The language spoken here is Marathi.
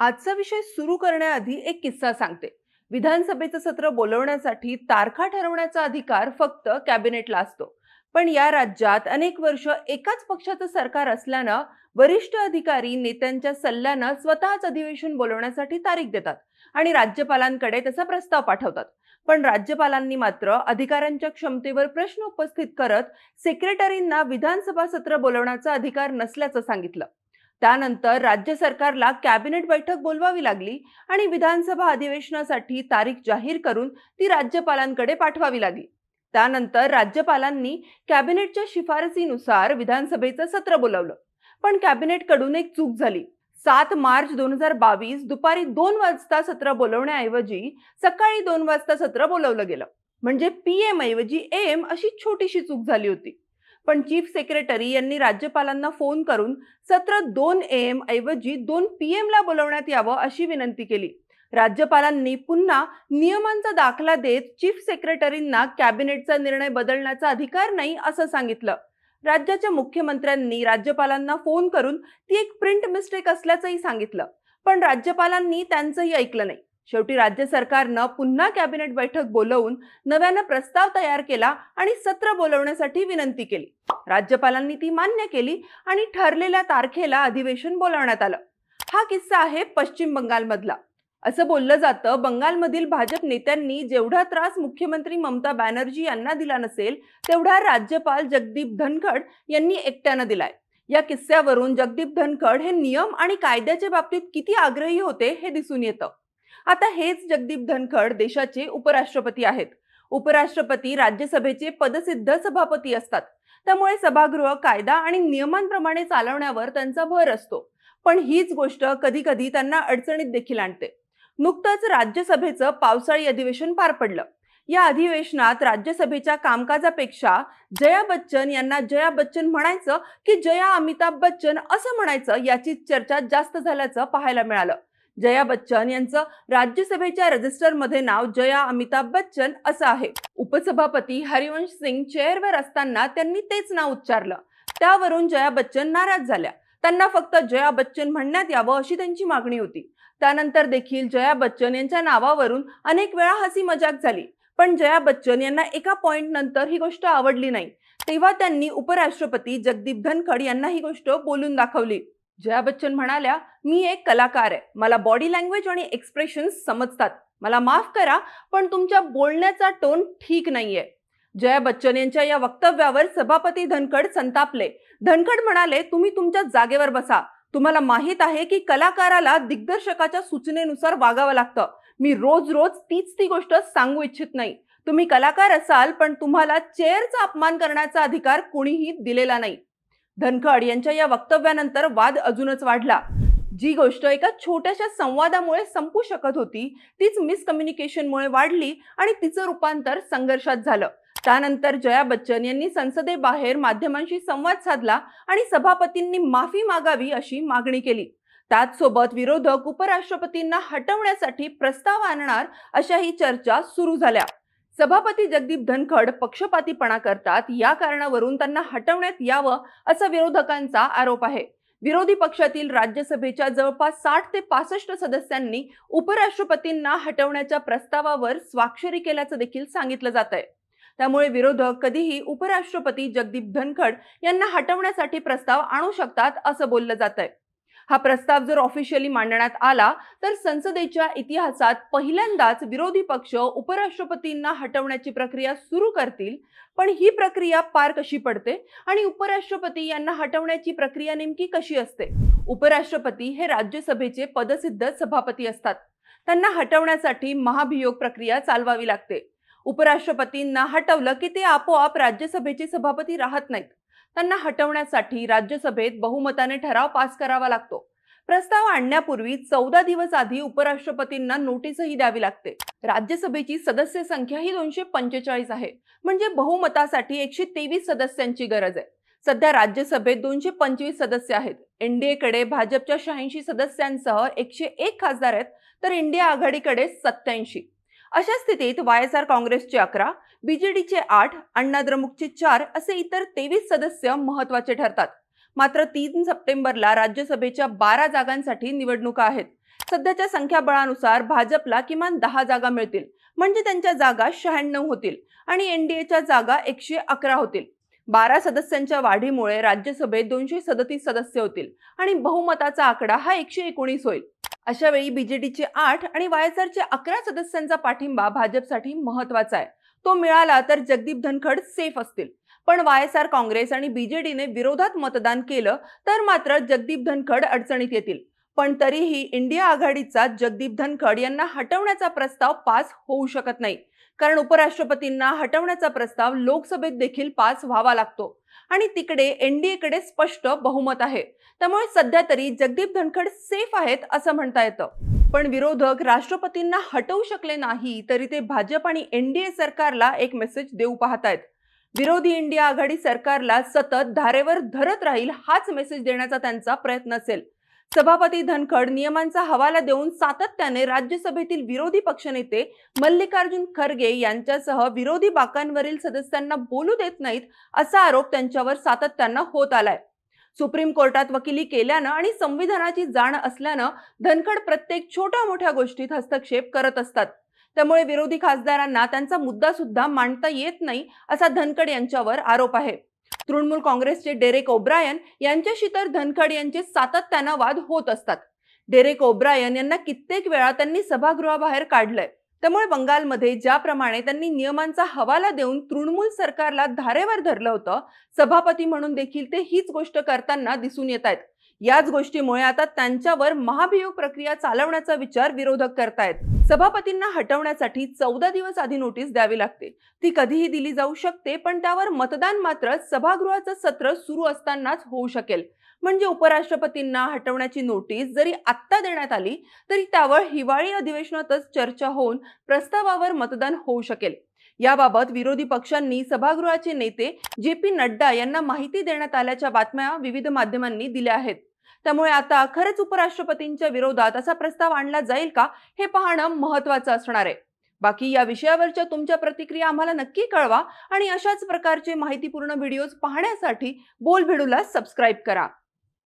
आजचा विषय सुरू करण्याआधी एक किस्सा सांगते. विधानसभेचं सत्र बोलवण्यासाठी तारखा ठरवण्याचा अधिकार फक्त कॅबिनेटला असतो. पण या राज्यात अनेक वर्ष एकाच पक्षाचं सरकार असल्यानं वरिष्ठ अधिकारी नेत्यांच्या सल्ल्यानं स्वतःच अधिवेशन बोलवण्यासाठी तारीख देतात आणि राज्यपालांकडे त्याचा प्रस्ताव पाठवतात. पण राज्यपालांनी मात्र अधिकाऱ्यांच्या क्षमतेवर प्रश्न उपस्थित करत सेक्रेटरींना विधानसभा सत्र बोलवण्याचा अधिकार नसल्याचं सांगितलं. त्यानंतर राज्य सरकारला कॅबिनेट बैठक बोलवावी लागली आणि विधानसभा अधिवेशनासाठी तारीख जाहीर करून ती राज्यपालांकडे पाठवावी लागली. त्यानंतर राज्यपालांनी कॅबिनेटच्या शिफारसीनुसार विधानसभेचं सत्र बोलावलं. पण कॅबिनेटकडून एक चूक झाली. सात मार्च दोन हजार बावीस दुपारी दोन वाजता सत्र बोलवण्याऐवजी सकाळी दोन वाजता सत्र बोलवलं गेलं. म्हणजे पी एम ऐवजी एम अशी छोटीशी चूक झाली होती. पण चीफ सेक्रेटरी यांनी राज्यपालांना फोन करून सत्र दोन एम ऐवजी दोन पी एमला बोलवण्यात यावं अशी विनंती केली. राज्यपालांनी पुन्हा नियमांचा दाखला देत चीफ सेक्रेटरींना कॅबिनेटचा निर्णय बदलण्याचा अधिकार नाही असं सांगितलं. राज्याच्या मुख्यमंत्र्यांनी राज्यपालांना फोन करून ती एक प्रिंट मिस्टेक असल्याचंही सांगितलं. पण राज्यपालांनी त्यांचंही ऐकलं नाही. शेवटी राज्य सरकारनं पुन्हा कॅबिनेट बैठक बोलवून नव्यानं प्रस्ताव तयार केला आणि सत्र बोलवण्यासाठी विनंती केली. राज्यपालांनी ती मान्य केली आणि ठरलेल्या तारखेला अधिवेशन बोलावण्यात आलं. हा किस्सा आहे पश्चिम बंगालमधला. असं बोललं जातं बंगालमधील भाजप नेत्यांनी जेवढा त्रास मुख्यमंत्री ममता बॅनर्जी यांना दिला नसेल तेवढा राज्यपाल जगदीप धनखड यांनी एकट्यानं दिलाय. या किस्स्यावरून जगदीप धनखड हे नियम आणि कायद्याच्या बाबतीत किती आग्रही होते हे दिसून येतं. आता हेच जगदीप धनखड देशाचे उपराष्ट्रपती आहेत. उपराष्ट्रपती राज्यसभेचे पदसिद्ध सभापती असतात. त्यामुळे सभागृह कायदा आणि नियमांप्रमाणे चालवण्यावर त्यांचा भर असतो. पण हीच गोष्ट कधी कधी त्यांना अडचणीत देखील आणते. नुकतंच राज्यसभेचं पावसाळी अधिवेशन पार पडलं. या अधिवेशनात राज्यसभेच्या कामकाजापेक्षा जया बच्चन यांना जया बच्चन म्हणायचं की जया अमिताभ बच्चन असं म्हणायचं याची चर्चा जास्त झाल्याचं पाहायला मिळालं. जया बच्चन यांचं राज्यसभेच्या रजिस्टरमध्ये नाव जया अमिताभ बच्चन असं आहे. उपसभापती हरिवंश सिंग चेअरवर असताना त्यांनी तेच नाव उच्चारलं. त्यावरून जया बच्चन नाराज झाल्या. त्यांना फक्त जया बच्चन म्हणण्यात यावं अशी त्यांची मागणी होती. त्यानंतर देखील जया बच्चन यांच्या नावावरून अनेक वेळा हसी मजाक झाली. पण जया बच्चन यांना एका पॉइंट नंतर ही गोष्ट आवडली नाही. तेव्हा त्यांनी उपराष्ट्रपती जगदीप धनखड यांना ही गोष्ट बोलून दाखवली. जया बच्चन म्हणाल्या मी एक कलाकार आहे. मला बॉडी लँग्वेज आणि एक्सप्रेशन्स समजतात. मला माफ करा पण तुमच्या बोलण्याचा टोन ठीक नाहीये. जया बच्चन यांच्या या वक्तव्यावर सभापती धनखड संतापले. धनखड म्हणाले तुम्ही तुमच्या जागेवर बसा. तुम्हाला माहीत आहे की कलाकाराला दिग्दर्शकाच्या सूचनेनुसार वागावं लागतं. मी रोज रोज तीच ती गोष्ट सांगू इच्छित नाही. तुम्ही कलाकार असाल पण तुम्हाला चेअरचा अपमान करण्याचा अधिकार कुणीही दिलेला नाही. धनखड यांच्या या वक्तव्यानंतर वाद अजूनच वाढला. जी गोष्ट एका छोट्याशा संवादामुळे संपू शकत होती तीच मिसकम्युनिकेशनमुळे वाढली आणि तिचं रूपांतर संघर्षात झालं. त्यानंतर जया बच्चन यांनी संसदेबाहेर माध्यमांशी संवाद साधला आणि सभापतींनी माफी मागावी अशी मागणी केली. त्याचसोबत विरोधक उपराष्ट्रपतींना हटवण्यासाठी प्रस्ताव आणणार अशाही चर्चा सुरू झाल्या. सभापती जगदीप धनखड पक्षपातीपणा करतात. या कारणावरून त्यांना हटवण्यात यावं असा विरोधकांचा आरोप आहे. विरोधी पक्षातील राज्यसभेच्या जवळपास साठ ते पासष्ट सदस्यांनी उपराष्ट्रपतींना हटवण्याच्या प्रस्तावावर स्वाक्षरी केल्याचं देखील सांगितलं जात आहे. त्यामुळे विरोधक कधीही उपराष्ट्रपती जगदीप धनखड यांना हटवण्यासाठी प्रस्ताव आणू शकतात असं बोललं जात आहे. हा प्रस्ताव जर ऑफिशियली मांडण्यात आला तर संसदेच्या इतिहासात पहिल्यांदाच विरोधी पक्ष उपराष्ट्रपतींना हटवण्याची प्रक्रिया सुरू करतील. पण ही प्रक्रिया पार कशी पडते आणि उपराष्ट्रपती यांना हटवण्याची प्रक्रिया नेमकी कशी असते? उपराष्ट्रपती हे राज्यसभेचे पदसिद्ध सभापती असतात. त्यांना हटवण्यासाठी महाभियोग प्रक्रिया चालवावी लागते. उपराष्ट्रपतींना हटवलं की ते आपोआप राज्यसभेचे सभापती राहत नाहीत. त्यांना हटवण्यासाठी राज्यसभेत बहुमताने ठराव पास करावा लागतो. प्रस्ताव आणण्यापूर्वी चौदा दिवस आधी उपराष्ट्रपतींना नोटीसही द्यावी लागते. राज्यसभेची सदस्य संख्या ही दोनशे पंचेचाळीस आहे. म्हणजे बहुमतासाठी एकशे तेवीस सदस्यांची गरज आहे. सध्या राज्यसभेत दोनशे पंचवीस सदस्य आहेत. एनडीएकडे भाजपच्या शहाऐंशी सदस्यांसह एकशे एक खासदार आहेत. तर इंडिया आघाडीकडे सत्याऐंशी अशा स्थितीत वाय एस आर काँग्रेसचे अकरा बीजेडीचे आठ अण्णाद्रमुकचे चार असे इतर तेवीस सदस्य महत्त्वाचे ठरतात. मात्र तीन सप्टेंबरला राज्यसभेच्या बारा जागांसाठी निवडणुका आहेत. सध्याच्या संख्याबळानुसार भाजपला किमान दहा जागा मिळतील. म्हणजे त्यांच्या जागा शहाण्णव होतील आणि एनडीएच्या जागा एकशे अकरा होतील. बारा सदस्यांच्या वाढीमुळे राज्यसभेत दोनशे सदतीस सदस्य होतील आणि बहुमताचा आकडा हा एकशे एकोणीस होईल. अशा वेळी बीजेडीचे आठ आणि वायएसआरचे अकरा सदस्यांचा पाठिंबा भाजपसाठी महत्त्वाचा आहे. तो मिळाला तर जगदीप धनखड सेफ असतील. पण वायएसआर काँग्रेस आणि बीजेडीने विरोधात मतदान केलं तर मात्र जगदीप धनखड अडचणीत येतील. पण तरीही इंडिया आघाडीचा जगदीप धनखड यांना हटवण्याचा प्रस्ताव पास होऊ शकत नाही. कारण उपराष्ट्रपतींना हटवण्याचा प्रस्ताव लोकसभेत देखील पास व्हावा लागतो. आणि तिकडे एनडीएकडे स्पष्ट बहुमत आहे. त्यामुळे सध्या तरी जगदीप धनखड सेफ आहेत असं म्हणता येतं. पण विरोधक राष्ट्रपतींना हटवू शकले नाही तरी ते भाजप आणि एनडीए सरकारला एक मेसेज देऊ पाहतायत. विरोधी इंडिया आघाडी सरकारला सतत धारेवर धरत राहील हाच मेसेज देण्याचा त्यांचा प्रयत्न असेल. सभापती धनखड नियमांचा हवाला देऊन सातत्याने राज्यसभेतील विरोधी पक्षनेते मल्लिकार्जुन खरगे यांच्यासह विरोधी बाकांवरील सदस्यांना बोलू देत नाहीत असा आरोप त्यांच्यावर सातत्यानं होत आलाय. सुप्रीम कोर्टात वकिली केल्यानं आणि संविधानाची जाण असल्यानं धनखड प्रत्येक छोट्या मोठ्या गोष्टीत हस्तक्षेप करत असतात. त्यामुळे विरोधी खासदारांना त्यांचा मुद्दा सुद्धा मांडता येत नाही असा धनखड यांच्यावर आरोप आहे. तृणमूल काँग्रेसचे डेरेक ओब्रायन यांच्याशी तर धनखड यांचे सातत्यानं वाद होत असतात. डेरेक ओब्रायन यांना कित्येक वेळा त्यांनी सभागृहाबाहेर काढलंय. त्यामुळे बंगालमध्ये ज्याप्रमाणे त्यांनी नियमांचा हवाला देऊन तृणमूल सरकारला धारेवर धरलं होतं सभापती म्हणून देखील ते हीच गोष्ट करताना दिसून येत आहेत. याच गोष्टीमुळे आता त्यांच्यावर महाभियोग प्रक्रिया चालवण्याचा विचार विरोधक करतायत. सभापतींना हटवण्यासाठी चौदा दिवस आधी नोटीस द्यावी लागते. ती कधीही दिली जाऊ शकते पण त्यावर मतदान मात्र सभागृहाचं सत्र सुरू असतानाच होऊ शकेल. म्हणजे उपराष्ट्रपतींना हटवण्याची नोटीस जरी आत्ता देण्यात आली तरी त्यावर हिवाळी अधिवेशनातच चर्चा होऊन प्रस्तावावर मतदान होऊ शकेल. याबाबत विरोधी पक्षांनी सभागृहाचे नेते जे पी नड्डा यांना माहिती देण्यात आल्याच्या बातम्या विविध माध्यमांनी दिल्या आहेत. त्यामुळे आता खरंच उपराष्ट्रपतींच्या विरोधात असा प्रस्ताव आणला जाईल का हे पाहणं महत्वाचं असणार आहे. बाकी या विषयावरच्या तुमच्या प्रतिक्रिया आम्हाला नक्की कळवा आणि अशाच प्रकारचे माहितीपूर्ण व्हिडिओज पाहण्यासाठी बोलभेडूला सबस्क्राईब करा.